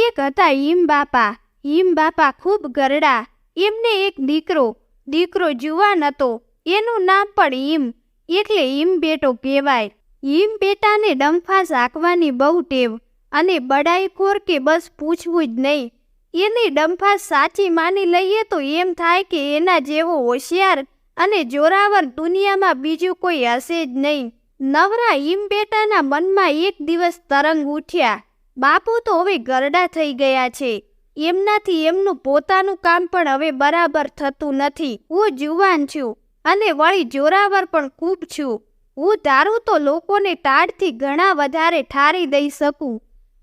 એક હતા હિમ બાપા. હિમ બાપા ખૂબ ગરડા. એમને એક દીકરો દીકરો જુવાન હતો. એનું નામ પણ હિમ એટલે હિમ બેટો કહેવાય. હિમ બેટાને ડંફા સાકવાની બહુ ટેવ અને બડાઈખોર કે બસ પૂછવું જ નહીં. એની ડંફા સાચી માની લઈએ તો એમ થાય કે એના જેવો હોશિયાર અને જોરાવર દુનિયામાં બીજું કોઈ હશે જ નહીં. નવરા હિમ બેટાના મનમાં એક દિવસ તરંગ ઉઠ્યા. બાપુ તો હવે ગરડા થઈ ગયા છે. એમનાથી એમનું પોતાનું કામ પણ હવે બરાબર થતું નથી. હું જુવાન છું અને વળી જોરાવર પણ ખૂબ છું. હું ધારું તો લોકોને ટાળથી ઘણા વધારે ઠારી દઈ શકું.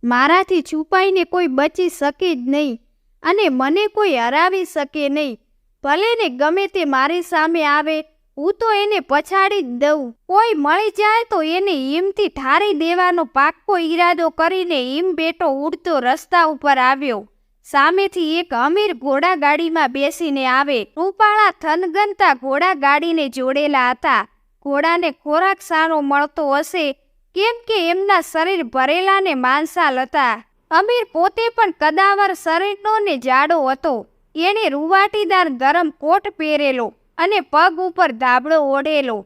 મારાથી છુપાઈને કોઈ બચી શકે જ નહીં અને મને કોઈ હરાવી શકે નહીં. ભલે ને ગમે તે મારી સામે આવે હું તો એને પછાડી જ દઉં. કોઈ મળી જાય તો એને હિમથી ઠારી દેવાનો પાક્કો ઈરાદો કરીને હિમ બેટો ઉડતો રસ્તા ઉપર આવ્યો. સામેથી એક અમીર ઘોડાગાડીમાં બેસીને આવે. રૂપાળા થનગનતા ઘોડાગાડીને જોડેલા હતા. ઘોડાને ખોરાક સારો મળતો હશે. કેમ કે એમના શરીર ભરેલા ને માંસાલ હતા. અમીર પોતે પણ કદાવર શરીરનો ને જાડો હતો. એણે રૂવાટીદાર ગરમ કોટ પહેરેલો. અને પગ ઉપર ધાબળો ઓઢેલો.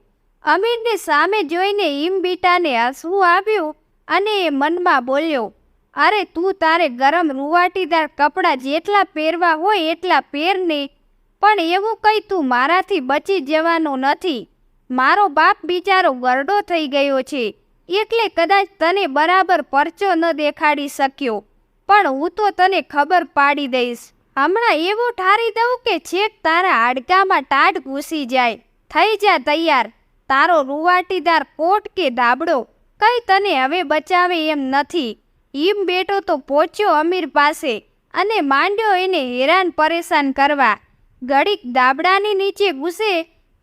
અમીરને સામે જોઈને હિમબીટાને હસવું આવ્યું અને એ મનમાં બોલ્યો, અરે તું તારે ગરમ રૂવાટીદાર કપડાં જેટલા પહેરવા હોય એટલા પહેરને, પણ એવું કંઈ તું મારાથી બચી જવાનો નથી. મારો બાપ બિચારો ગરડો થઈ ગયો છે, એટલે કદાચ તને બરાબર પરચો ન દેખાડી શક્યો, પણ હું તો તને ખબર પાડી દઈશ. હમણાં એવું ઠારી દઉં કે છેક તારા હાડકામાં ટાઢ ઘૂસી જાય. થઈ જા તૈયાર. તારો રૂવાટીદાર કોટ કે દાબડો કઈ તને હવે બચાવે એમ નથી. ઈમ બેટો તો પહોંચ્યો અમીર પાસે અને માંડ્યો એને હેરાન પરેશાન કરવા. ઘડીક દાબડાની નીચે ઘૂસે,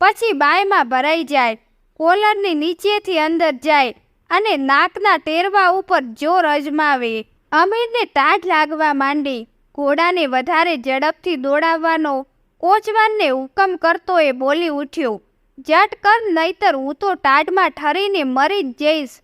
પછી બાયમાં ભરાઈ જાય. કોલરની નીચેથી અંદર જાય અને નાકના ટેરવા ઉપર જોર અજમાવે. અમીરને ટાઢ લાગવા માંડી. ઘોડાને વધારે ઝડપથી દોડાવવાનો કોચવાનને હુકમ કરતો એ બોલી ઉઠ્યો. જટ કર, નહીતર હું તો ટાઢમાં ઠરીને મરી જ જઈશ.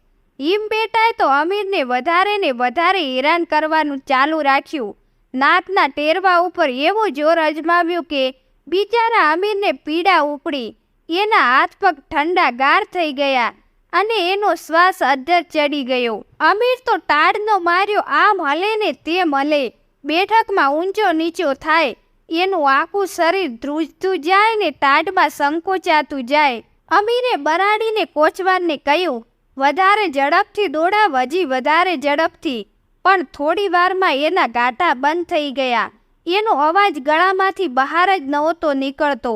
હિમ બેટાએ તો અમીરને વધારે ને વધારે હેરાન કરવાનું ચાલુ રાખ્યું. નાકના ટેરવા ઉપર એવું જોર અજમાવ્યું કે બિચારા અમીરને પીડા ઉપડી. એના હાથ પગ ઠંડા ગાર થઈ ગયા અને એનો શ્વાસ અધર ચડી ગયો. અમીર તો ટાળનો માર્યો, આમ હલે ને તેમ હલે. બેઠકમાં ઊંચો નીચો થાય. એનું આખું શરીર ધ્રુજતું જાય ને તાડમાં સંકોચાતું જાય. અમીરે બરાડીને કોચવારને કહ્યું, વધારે ઝડપથી દોડાવ હજી વધારે ઝડપથી. પણ થોડી વારમાં એના ગાટા બંધ થઈ ગયા. એનો અવાજ ગળામાંથી બહાર જ નહોતો નીકળતો.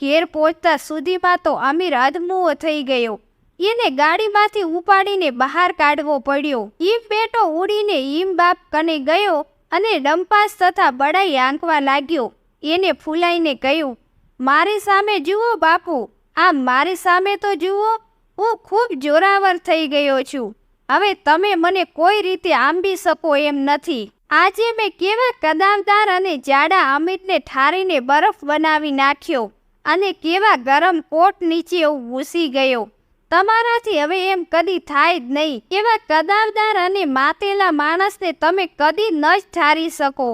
ઘેર પહોંચતા સુધીમાં તો અમીર અધમુઓ થઈ ગયો. એને ગાડીમાંથી ઉપાડીને બહાર કાઢવો પડ્યો. ઈમ બેટો ઉડીને હિમ બાપ કને ગયો અને ડંપાસ તથા બડાઈ આંકવા લાગ્યો. એને ફૂલાઈને કહ્યું, મારી સામે જુઓ બાપુ, આમ મારી સામે તો જુઓ, હું ખૂબ જોરાવર થઈ ગયો છું. હવે તમે મને કોઈ રીતે આંબી શકો એમ નથી. આજે મેં કેવા કદામદાર અને જાડા અમિતને ઠારીને બરફ બનાવી નાખ્યો અને કેવા ગરમ કોટ નીચે હું ઘૂસી ગયો. તમારાથી હવે એમ કદી થાય જ નહીં. એવા કદાવદાર અને માતેલા માણસને તમે કદી ન જ ઠારી શકો.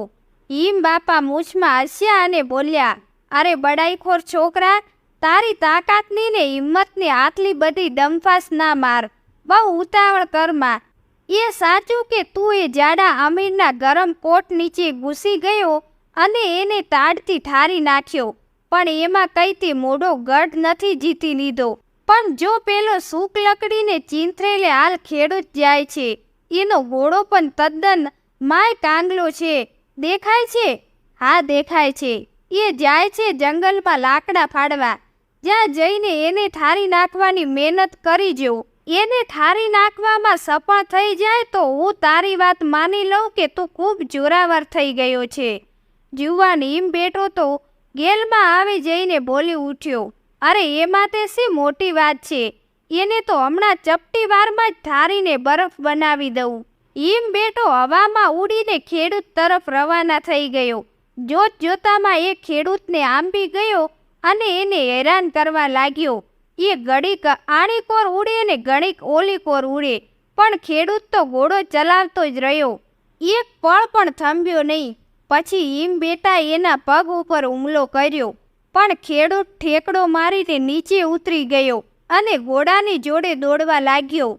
હિમ બાપા મૂછમાં હસ્યા અને બોલ્યા, અરે બડાઈખોર છોકરા, તારી તાકાતની ને હિંમતની આટલી બધી ડમફાસ ના માર. બહુ ઉતાવળ કરમાં એ સાચું કે તું એ જાડા અમીરના ગરમ કોટ નીચે ઘૂસી ગયો અને એને તાડથી ઠારી નાખ્યો, પણ એમાં કંઈ તે મોડો ગઢ નથી જીતી લીધો. પણ જો પેલો સૂક લકડીને ચીંથરેલે હાલ ખેડૂત જાય છે, એનો ઘોડો પણ તદ્દન માય કાંગલો છે. દેખાય છે? હા, દેખાય છે. એ જાય છે જંગલમાં લાકડા ફાડવા. જ્યાં જઈને એને ઠારી નાખવાની મહેનત કરી જો. એને ઠારી નાખવામાં સફળ થઈ જાય તો હું તારી વાત માની લઉં કે તું ખૂબ જોરાવર થઈ ગયો છે. જુવાન હિમ બેઠો તો ગેલમાં આવી જઈને બોલી ઉઠ્યો. અરે, એમાં તે શી મોટી વાત છે? એને તો હમણાં ચપટી વારમાં જ ઠારીને બરફ બનાવી દઉં. હિમ બેટો હવામાં ઉડીને ખેડૂત તરફ રવાના થઈ ગયો. જોત જોતામાં એ ખેડૂતને આંબી ગયો અને એને હેરાન કરવા લાગ્યો. એ ઘડીક આણીકોર ઉડે ને ઘડીક ઓલી કોર ઉડે, પણ ખેડૂત તો ઘોડો ચલાવતો જ રહ્યો. એક પળ પણ થંભ્યો નહીં. પછી હિમ બેટા એના પગ ઉપર હુમલો કર્યો. પણ ખેડૂત ઠેકડો મારીને નીચે ઉતરી ગયો અને ઘોડાની જોડે દોડવા લાગ્યો.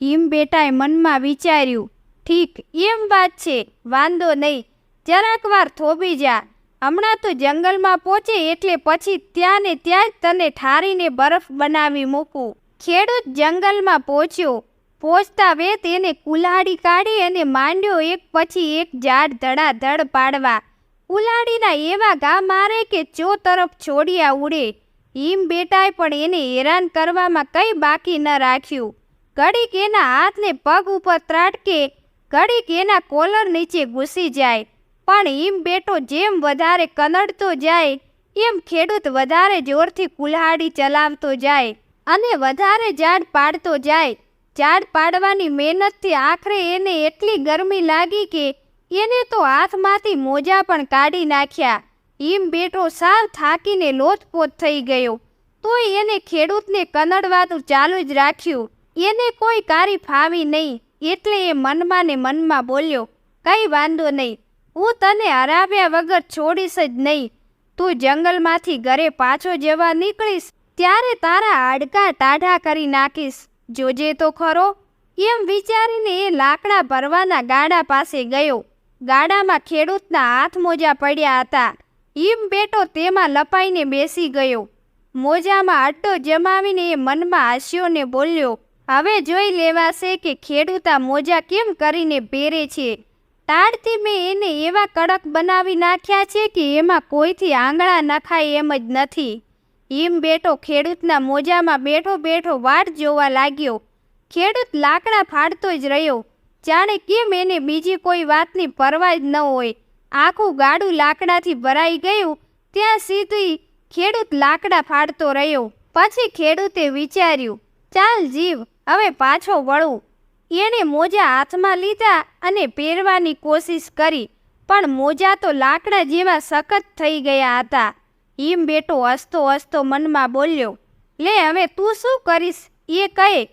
હિમ બેટાએ મનમાં વિચાર્યું, ઠીક, એમ વાત છે, વાંધો નહીં, જરાક વાર થોભી જા. હમણાં તો જંગલમાં પહોંચે એટલે પછી ત્યાં ને ત્યાં જ તને ઠારીને બરફ બનાવી મૂકું. ખેડૂત જંગલમાં પહોંચ્યો. પહોંચતા વે તેને કુલ્હાડી કાઢી અને માંડ્યો એક પછી એક ઝાડ ધડાધડ પાડવા. કુલ્હાડીના એવા ગા મારે કે ચો તરફ છોડિયા ઉડે. હિમ બેટાએ પણ એને હેરાન કરવામાં કંઈ બાકી ન રાખ્યું. ઘડીક એના હાથને પગ ઉપર ત્રાટકે, ઘડીક એના કોલર નીચે ઘૂસી જાય. પણ હિમ બેટો જેમ વધારે કનડતો જાય, એમ ખેડૂત વધારે જોરથી કુલ્હાડી ચલાવતો જાય અને વધારે ઝાડ પાડતો જાય. ઝાડ પાડવાની મહેનતથી આખરે એને એટલી ગરમી લાગી કે એને તો હાથમાંથી મોજા પણ કાઢી નાખ્યા. હિમ બેટો સાવ થાકીને લોથપોથ થઈ ગયો. તોય એને ખેડૂતને કનડવાનું ચાલુ જ રાખ્યું. એને કોઈ કારી ફાવી નહીં, એટલે એ મનમાં ને મનમાં બોલ્યો, કંઈ વાંધો નહીં, હું તને હરાવ્યા વગર છોડીશ જ નહીં. તું જંગલમાંથી ઘરે પાછો જવા નીકળીશ, ત્યારે તારા હાડકા ટાઢા કરી નાખીશ. જોજે તો ખરો. એમ વિચારીને એ લાકડા ભરવાના ગાડા પાસે ગયો. ગાડામાં ખેડૂતના હાથ મોજા પડ્યા હતા. ઈમ બેટો તેમાં લપાઈને બેસી ગયો. મોજામાં અટ્ટો જમાવીને એ મનમાં હાસ્યોને બોલ્યો, હવે જોઈ લેવાશે કે ખેડૂતા મોજા કેમ કરીને પહેરે છે. તાડથી મેં એને એવા કડક બનાવી નાખ્યા છે કે એમાં કોઈથી આંગળા નખાય એમ જ નથી. ઈમ બેટો ખેડૂતના મોજામાં બેઠો બેઠો વાટ જોવા લાગ્યો. ખેડૂત લાકડા ફાડતો જ રહ્યો. જાણે કેમ એને બીજી કોઈ વાતની પરવા જ ન હોય. આખું ગાડું લાકડાથી ભરાઈ ગયું, ત્યાં સીધી ખેડૂત લાકડા ફાડતો રહ્યો. પછી ખેડૂતે વિચાર્યું, ચાલ જીવ, હવે પાછો વળું. એણે મોજા હાથમાં લીધા અને પહેરવાની કોશિશ કરી, પણ મોજા તો લાકડા જેવા સખત થઈ ગયા હતા. હિમ બેટો હસતો હસતો મનમાં બોલ્યો, લે, હવે તું શું કરીશ? એ કહે.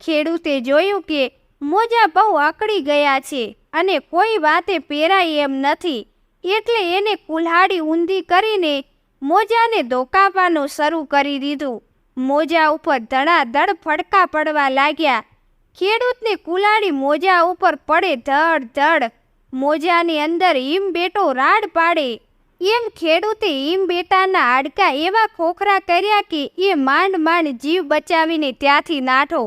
ખેડૂતે જોયું કે મોજા બહુ અકળી ગયા છે અને કોઈ વાતે પહેરાય એમ નથી. એટલે એને કુલ્હાડી ઊંધી કરીને મોજાને ધોકાવવાનું શરૂ કરી દીધું. મોજા ઉપર ધડાધડ ફડકા પડવા લાગ્યા. ખેડૂતને કુલાડી મોજા ઉપર પડે ધડ ધડ મોજાની અંદર હિમ બેટો રાડ પાડે. એમ ખેડૂતે હિમ બેટાના હાડકા એવા ખોખરા કર્યા કે એ માંડ માંડ જીવ બચાવીને ત્યાંથી નાઠો.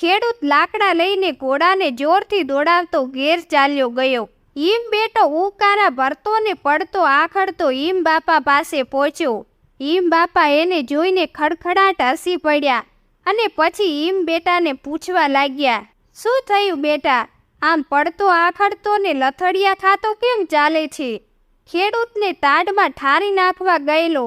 ખેડૂત લાકડા લઈને ઘોડાને જોરથી દોડાવતો ઘેર ચાલ્યો ગયો. હિમ બેટો ઉકારા ભરતો ને પડતો આખડતો હિમ બાપા પાસે પહોંચ્યો. હિમ બાપા એને જોઈને ખડખડાટ હસી પડ્યા અને પછી હિમ બેટાને પૂછવા લાગ્યા, શું થયું બેટા? આમ પડતો આખડતો ને લથડિયા ખાતો કેમ ચાલે છે? ખેડૂતને તાડમાં ઠારી નાખવા ગયેલો,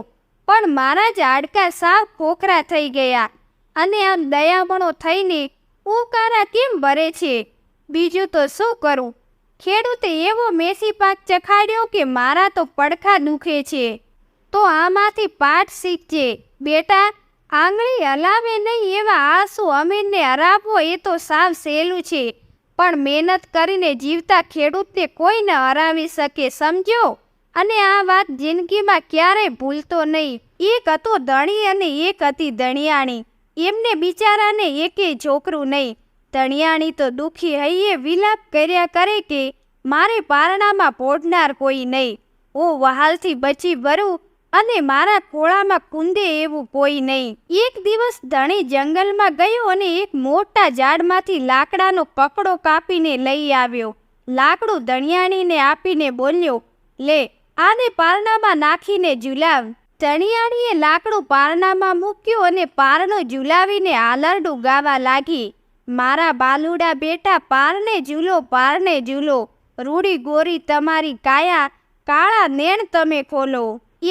પણ મારા જ હાડકા સાવ ખોખરા થઈ ગયા અને આમ દયામણો થઈને ઉકારા કેમ ભરે છે? બીજું તો શું કરું? ખેડૂતે એવો મેસી પાક ચખાડ્યો કે મારા તો પડખા દુખે છે. તો આમાંથી પાઠ શીખજે. બેટા, આંગળી હલાવે નહીં એવા આંસુ અમીરને હરાવવો એ તો સાવ સહેલું છે. પણ મહેનત કરીને જીવતા ખેડૂતને કોઈ ન હરાવી શકે, સમજો? અને આ વાત જિંદગીમાં ક્યારેય ભૂલતો નહીં. એક હતો ધણી અને એક હતી ધણિયાણી. એમને બિચારાને એકે છોકરું નહીં. ધણિયાણી તો દુઃખી હૈયે વિલાપ કર્યા કરે કે મારે પારણામાં પોઢનાર કોઈ નહીં. હું વહાલથી બચી ભરું અને મારા ખોળામાં કુંદે એવું કોઈ નહીં. એક દિવસ ધણી જંગલમાં ગયો અને એક મોટા ઝાડમાંથી લાકડાનો પકડો કાપીને લઈ આવ્યો. લાકડું ધણિયાણીને આપીને બોલ્યો, લે, આને પારણામાં નાખીને ઝુલાવ. ધણિયાણીએ લાકડું પારણામાં મૂક્યું અને પારણું ઝુલાવીને આલરડું ગાવા લાગી. મારા બાલુડા બેટા પારને ઝૂલો પારને ઝૂલો. રૂડી ગોરી તમારી કાયા, કાળા નેણ તમે ખોલો.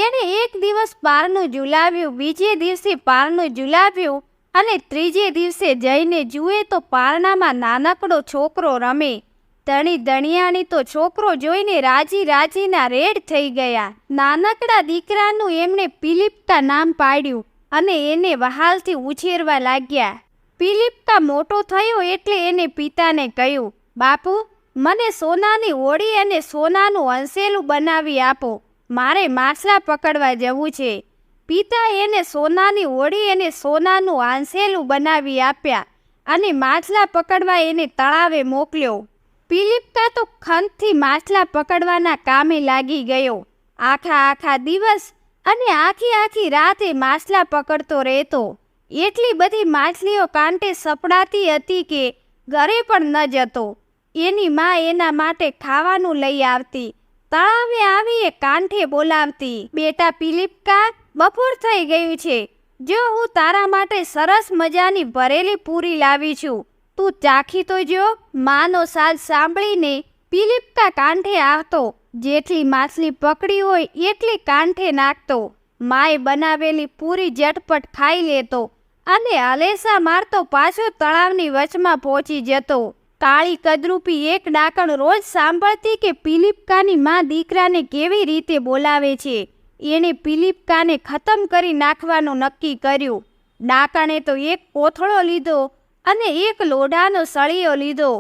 એણે એક દિવસ પારનું ઝુલાવ્યું, બીજે દિવસે પારનું ઝુલાવ્યું અને ત્રીજે દિવસે જઈને જુએ તો પારણામાં નાનકડો છોકરો રમે. ધણી ધણિયાની તો છોકરો જોઈને રાજી રાજીના રેડ થઈ ગયા. નાનકડા દીકરાનું એમણે પિલિપતા નામ પાડ્યું અને એને વહાલથી ઉછેરવા લાગ્યા. પિલિપ્કા મોટો થયો એટલે એને પિતાને કહ્યું, બાપુ, મને સોનાની હોળી અને સોનાનું અંસેલું બનાવી આપો. મારે માછલા પકડવા જવું છે. પિતા એને સોનાની હોળી અને સોનાનું આંસેલું બનાવી આપ્યા અને માછલા પકડવા એને તળાવે મોકલ્યો. પિલિપકા તો ખંતથી માછલા પકડવાના કામે લાગી ગયો. આખા આખા દિવસ અને આખી આખી રાતે માછલા પકડતો રહેતો. એટલી બધી માછલીઓ કાંટે સપડાતી હતી કે ઘરે પણ ન જતો. એની માં એના માટે ખાવાનું લઈ આવતી. તળાવે આવી એ કાંઠે બોલાવતી, બેટા પિલિપકા બપોર થઈ ગયું છે. જો હું તારા માટે સરસ મજાની ભરેલી પૂરી લાવી છું તું ચાખી તો જો માનો સાજ સાંભળીને પિલિપકા કાંઠે આવતો જેટલી માછલી પકડી હોય એટલી કાંઠે નાખતો. માએ બનાવેલી પૂરી ઝટપટ ખાઈ લેતો અને અલેસા મારતો પાછો તળાવની વચમાં પહોંચી જતો. કાળી કદરૂપી એક ડાકણ રોજ સાંભળતી કે પિલિપકાની માં દીકરાને કેવી રીતે બોલાવે છે, એણે પિલિપકાને ખતમ કરી નાખવાનું નક્કી કર્યું. ડાકણે તો એક કોથળો લીધો અને એક લોઢાનો સળિયો લીધો.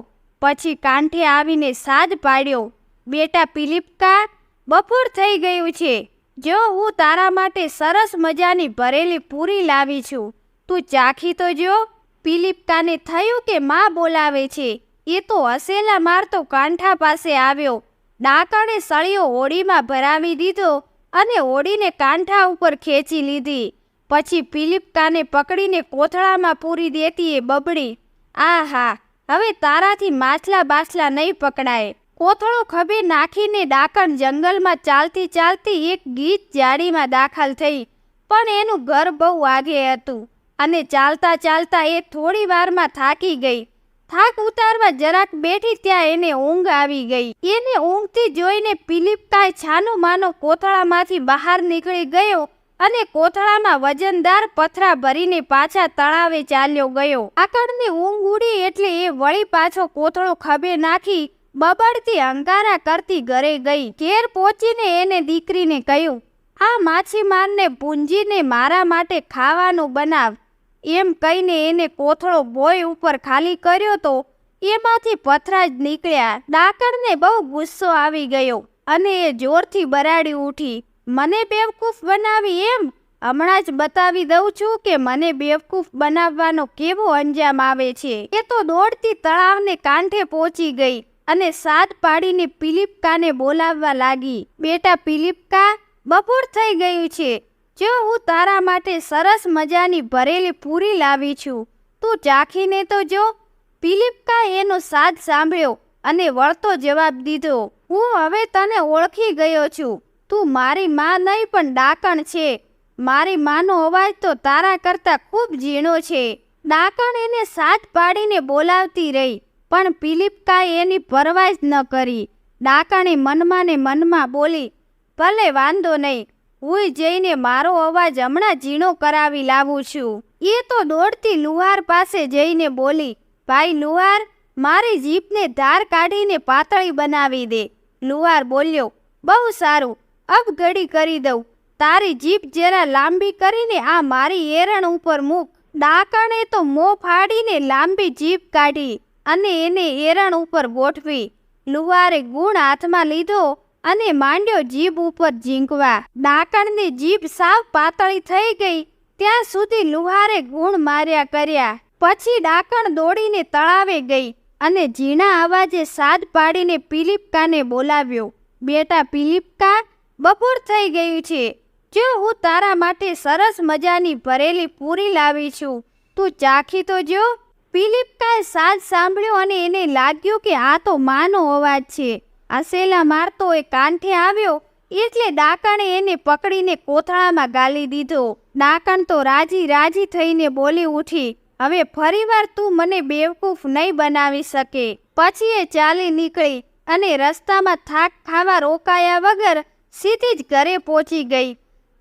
પછી કાંઠે આવીને સાજ પાડ્યો. બેટા પિલિપકા બપોર થઈ ગયું છે. જો હું તારા માટે સરસ મજાની ભરેલી પૂરી લાવી છું, તું ચાખી તો જો. પિલિપકાને થયું કે માં બોલાવે છે? એ તો હસેલા મારતો કાંઠા પાસે આવ્યો. ડાકણે સળિયો હોડીમાં ભરાવી દીધો અને હોડીને કાંઠા ઉપર ખેંચી લીધી. પછી પિલિપકાને પકડીને કોથળામાં પૂરી દેતી એ બબડી. આહા, હવે તારાથી માછલા બાછલા નહીં પકડાય. કોથળો ખભે નાખીને ડાકણ જંગલમાં ચાલતી ચાલતી એક ગીત જાડીમાં દાખલ થઈ. પણ એનું ઘર બહુ આગે હતું અને ચાલતા ચાલતા એ થોડી વારમાં થાકી ગઈ. થાક ઉતારવા જરાક બેઠી ત્યાં એને ઊંઘ આવી ગઈ. એને ઊંઘથી જોઈને પિલિપકાએ છાનો માનો કોથળામાંથી બહાર નીકળી ગયો અને કોથળામાં વજનદાર પથરા ભરીને પાછા તળાવે ચાલ્યો ગયો. આકડની ઊંઘ ઉડી એટલે એ વળી પાછો કોથળો ખભે નાખી બબડતી અંગારા કરતી ઘરે ગઈ. ઘેર પહોંચીને એને દીકરીને કહ્યું, આ માછીમારને પૂંજીને મારા માટે ખાવાનું બનાવ. એમ કહીને એને કોથળો બોય ઉપર ખાલી કર્યો તો એમાંથી પથરા જ નીકળ્યા. ડાકણને બહુ ગુસ્સો આવી ગયો અને એ જોરથી બરાડી ઉઠી. મને બેવકૂફ બનાવી એમ? હમણાં જ બતાવી દઉં છું કે મને બેવકૂફ બનાવવાનો કેવો અંજામ આવે છે. એ તો દોડતી તળાવને કાંઠે પહોંચી ગઈ અને સાત પાડીને પિલિપકાને બોલાવવા લાગી. બેટા પિલિપકા, બપોર થઈ ગયું છે. જો હું તારા માટે સરસ મજાની ભરેલી પૂરી લાવી છું, તું ચાખીને તો જો. પિલિપકા એનો સાદ સાંભળ્યો અને વળતો જવાબ દીધો. હું હવે તને ઓળખી ગયો છું. તું મારી માં નહીં, પણ ડાકણ છે. મારી માનો અવાજ તો તારા કરતાં ખૂબ ઝીણો છે. ડાકણ એને સાથ પાડીને બોલાવતી રહી, પણ પિલિપકાએ એની પરવા જ ન કરી. ડાકણે મનમાં ને મનમાં બોલી, ભલે વાંધો નહીં હું જઈને મારો અવાજ હમણાં ઝીણો કરાવી લાવું છું. એ તો દોડતી લુહાર પાસે જઈને બોલી, ભાઈ લુહાર, મારી જીભને ધાર કાઢીને પાતળી બનાવી દે. લુહાર બોલ્યો, બહુ સારું અબ ઘડી કરી દઉં. તારી જીભ જરા લાંબી કરીને આ મારી એરણ ઉપર મૂક. ડાકણે તો મોં ફાડીને લાંબી જીભ કાઢી અને એને એરણ ઉપર ગોઠવી. લુહારે ગુણ હાથમાં લીધો અને માંડ્યો જીભ ઉપર ઝીંકવા. ડાકણની જીભ સાવ પાતળી થઈ ગઈ. ત્યાં સુધી લુહારે ગુણ માર્યા કર્યા. પછી ડાકણ દોડીને તળાવે ગઈ અને ઝીણા અવાજે સાદ પાડીને પિલિપકાને બોલાવ્યો. બેટા પિલિપકા બપોર થઈ ગયું છે. જો હું તારા માટે સરસ મજાની ભરેલી પૂરી લાવી છું, તું ચાખી તો જો. પિલિપકાએ સાજ સાંભળ્યો અને એને લાગ્યું કે આ તો માનો અવાજ છે. અસેલા મારતો એ કાંઠે આવ્યો, એટલે ડાકણે એને પકડીને કોથળામાં ગાલી દીધો. ડાકણ તો રાજી રાજી થઈને બોલી ઉઠી, હવે ફરીવાર તું મને બેવકૂફ નહીં બનાવી શકે. પછી એ ચાલી નીકળી અને રસ્તામાં થાક ખાવા રોકાયા વગર સીધી જ ઘરે પહોંચી ગઈ.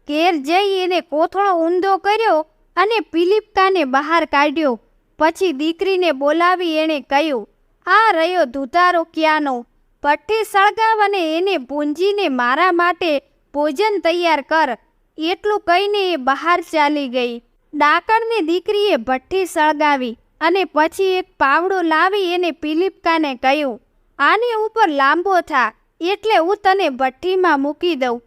ઘેર જઈ એને કોથળો ઊંધો કર્યો અને પિલિપકાને બહાર કાઢ્યો. પછી દીકરીને બોલાવી એણે કહ્યું, આ રહ્યો ધુતારો ક્યાંનો? ભઠ્ઠી સળગાવ અને એને પૂંજીને મારા માટે ભોજન તૈયાર કર. એટલું કહીને એ બહાર ચાલી ગઈ. ડાકણની દીકરીએ ભઠ્ઠી સળગાવી અને પછી એક પાવડો લાવી એને પિલિપકાને કહ્યું, આની ઉપર લાંબો થા એટલે હું તને ભઠ્ઠીમાં મૂકી દઉં.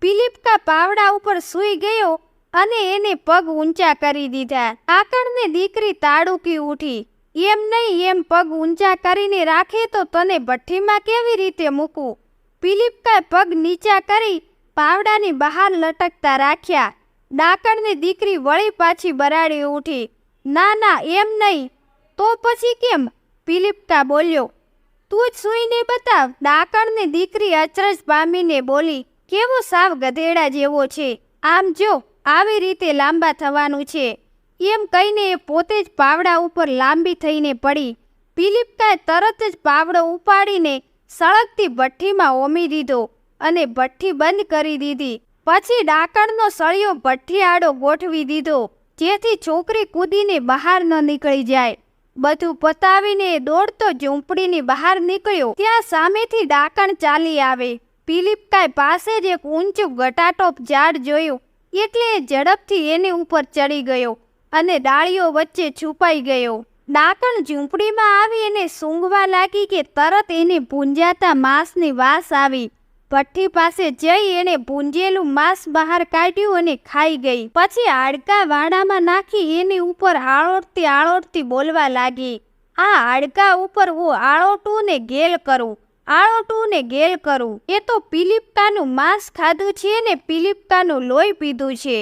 પિલિપકા પાવડા ઉપર સૂઈ ગયો અને એને પગ ઊંચા કરી દીધા. આકણને દીકરી તાડુકી ઉઠી. એમ નહીં, એમ પગ ઊંચા કરીને રાખે તો તને ભઠ્ઠીમાં કેવી રીતે મૂકું? પિલિપકાએ પગ નીચા કરી પાવડાની બહાર લટકતા રાખ્યા. ડાકણની દીકરી વળી પાછી બરાડી ઉઠી. ના ના, એમ નહીં. તો પછી કેમ? પિલિપકા બોલ્યો. તું જ સૂઈને બતાવ, ડાકણની દીકરી અચરજ પામીને બોલી, કેવો સાવ ગધેડા જેવો છે. આમ જો, આવી રીતે લાંબા થવાનું છે. એમ કહીને એ પોતે જ પાવડા ઉપર લાંબી થઈને પડી. પિલિપકાએ તરત જ પાવડો ઉપાડીને સળગતી ભઠ્ઠીમાં ઓમી દીધો અને ભઠ્ઠી બંધ કરી દીધી. પછી ડાકણનો સળિયો ભઠ્ઠી આડો ગોઠવી દીધો, જેથી છોકરી કૂદીને બહાર ન નીકળી જાય. બધું પતાવીને દોડતો ઝૂંપડીની બહાર નીકળ્યો. ત્યાં સામેથી ડાકણ ચાલી આવે. પિલિપકાય પાસે જ એક ઊંચું ગટાટોપ ઝાડ જોયું. એટલે એ ઝડપથી એની ઉપર ચડી ગયો અને ડાળીઓ વચ્ચે છુપાઈ ગયો. ડાકણ ઝૂંપડીમાં આવી એને સૂંઘવા લાગી કે તરત એને ભૂંજાતા માંસની વાસ આવી. ભઠ્ઠી પાસે જઈ એણે ભૂંજેલું માંસ બહાર કાઢ્યું અને ખાઈ ગઈ. પછી હાડકા વાડામાં નાખી એની ઉપર આળોટતી આળોટતી બોલવા લાગી. આ હાડકા ઉપર હું આળોટું ને ગેલ કરું આળોટું ને ગેલ કરું. એ તો પિલિપકાનું માંસ ખાધું છે ને પિલિપકાનું લોહી પીધું છે.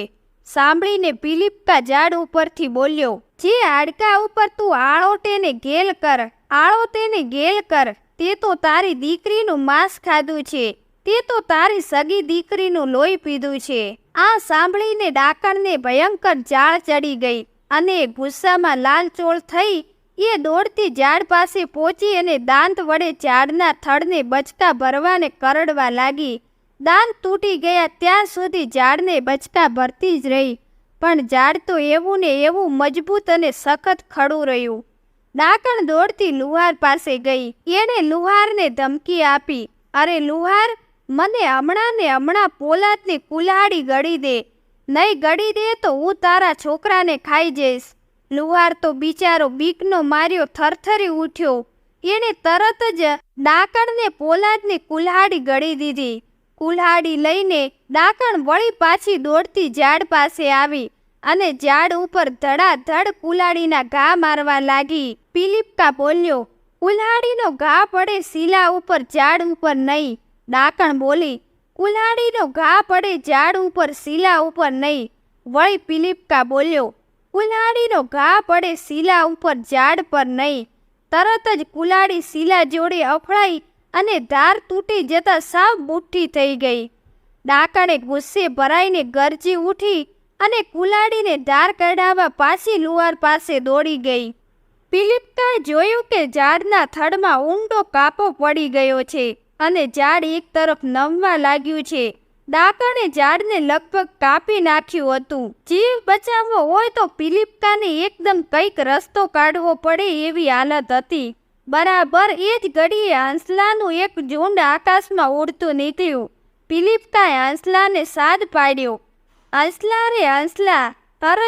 સાંભળીને પિલિપકા ઝાડ ઉપરથી બોલ્યો, જે હાડકા ઉપર તું આળોટે ને ગેલ કર આળોટે ને ગેલ કર, તે તો તારી દીકરીનું માંસ ખાધું છે. તે તો તારી સગી દીકરીનું લોહી પીધું છે. આ સાંભળીને ડાકણને ભયંકર જાળ ચડી ગઈ અને ગુસ્સામાં લાલચોળ થઈ એ દોડતી ઝાડ પાસે પહોંચી અને દાંત વડે ઝાડના થડને બચકા ભરવાને કરડવા લાગી. દાંત તૂટી ગયા ત્યાં સુધી ઝાડને બચકા ભરતી જ રહી, પણ ઝાડ તો એવું ને એવું મજબૂત અને સખત ખડું રહ્યું. ડાકણ દોડતી લુહાર પાસે ગઈ. એણે લુહારને ધમકી આપી. અરે લુહાર મને હમણાં ને હમણાં પોલાદની કુલ્હાડી ગળી દે. નહીં ગળી દે તો હું તારા છોકરાને ખાઈ જઈશ. લુહાર તો બિચારો બીકનો માર્યો થરથરી ઉઠ્યો. એણે તરત જ ડાકણને પોલાદની કુલ્હાડી ગળી દીધી. કુલ્હાડી લઈને ડાકણ વળી પાછી દોડતી ઝાડ પાસે આવી અને ઝાડ ઉપર ધડાધડ કુલાડીના ઘા મારવા લાગી. પિલિપકા બોલ્યો કુલ્હાડીનો ઘા પડે શીલા ઉપર, ઝાડ ઉપર નહીં. ડાકણ બોલી કુલ્હાડીનો ઘા પડે ઝાડ ઉપર, શીલા ઉપર નહીં. વળી પિલિપકા બોલ્યો કુલ્હાડીનો ઘા પડે શીલા ઉપર, ઝાડ પર નહીં. તરત જ કુલાડી શીલા જોડે અફળાઈ અને ધાર તૂટી જતા સાવ મુઠ્ઠી થઈ ગઈ. ડાકણે ગુસ્સે ભરાઈને ગરજી ઉઠી અને કુલાડીને ધાર કઢાવવા પાછી લુહાર પાસે દોડી ગઈ. પિલિપકાએ જોયું કે ઝાડના થડમાં ઊંડો કાપો પડી ગયો છે. અને ઝાડ એક તરફ નમવા લાગ્યું છે. ડાકણે ઝાડને લગભગ કાપી નાખ્યું હતું. જીવ બચાવવો હોય તો પિલિપકાને એકદમ કંઈક રસ્તો કાઢવો પડે એવી હાલત હતી. બરાબર એ જ ઘડીએ હંસલાનું એક ઝુંડ આકાશમાં ઉડતું નીકળ્યું. પિલિપકાએ હંસલાને સાદ પાડ્યો. હંસલા રે હંસલા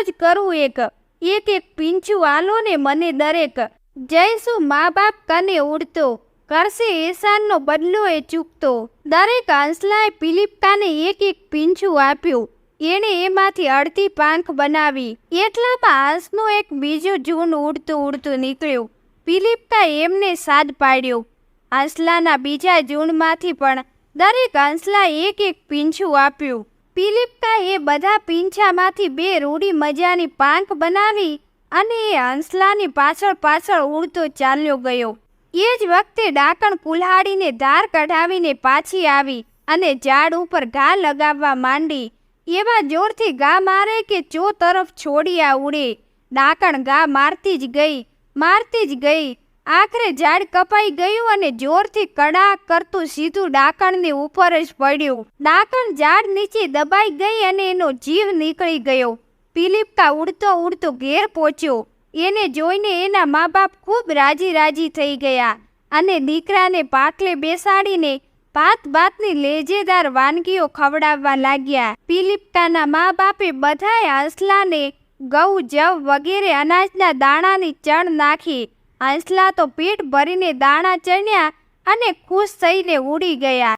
જ કરું એક. એક એક પીંછું આલો ને મને દરેક. જઈશું મા બાપ કને ઉડતો? કરશે એસાનનો બદલો એ ચૂકતો. દરેક હંસલાએ પિલિપકાને એક એક પીંછું આપ્યું. એણે એમાંથી અડધી પાંખ બનાવી. એટલામાં હંસનું એક બીજું જૂન ઉડતું ઉડતું નીકળ્યું. પિલિપકા એમને સાદ પાડ્યો. હંસલાના બીજા જૂનમાંથી પણ દરેક હંસલા એક એક પીંછું આપ્યું. પિલિપકા એ બધા પીંછામાંથી બે રૂડી મજાની પાંખ બનાવી અને એ હંસલાની પાછળ પાછળ ઉડતો ચાલ્યો ગયો. એ જ વખતે ડાકણ કુલ્હાડીને ધાર કઢાવીને પાછી આવી અને ઝાડ ઉપર ઘા લગાવવા માંડી. એવા જોરથી ઘા મારે કે ચો તરફ છોડિયા ઉડે. ડાકણ ઘા મારતી જ ગઈ, મારતી જ ગઈ. આખરે ઝાડ કપાઈ ગયું અને જોરથી કડાક કરતું સીધું ડાકણની ઉપર જ પડ્યું. ડાકણ ઝાડ નીચે દબાઈ ગઈ અને એનો જીવ નીકળી ગયો. પિલિપકા ઉડતો ઉડતો ઘેર પહોંચ્યો. એને જોઈને એના મા બાપ ખૂબ રાજી રાજી થઈ ગયા અને દીકરાને પાટલે બેસાડીને પાત બાતની લેજેદાર વાનગીઓ ખવડાવવા લાગ્યા. પિલિપ્ટાના મા બાપે બધાએ હંસલાને ગૌ, જવ વગેરે અનાજના દાણાની ચણ નાખી. હંસલા તો પેટ ભરીને દાણા ચણ્યા અને ખુશ થઈને ઉડી ગયા.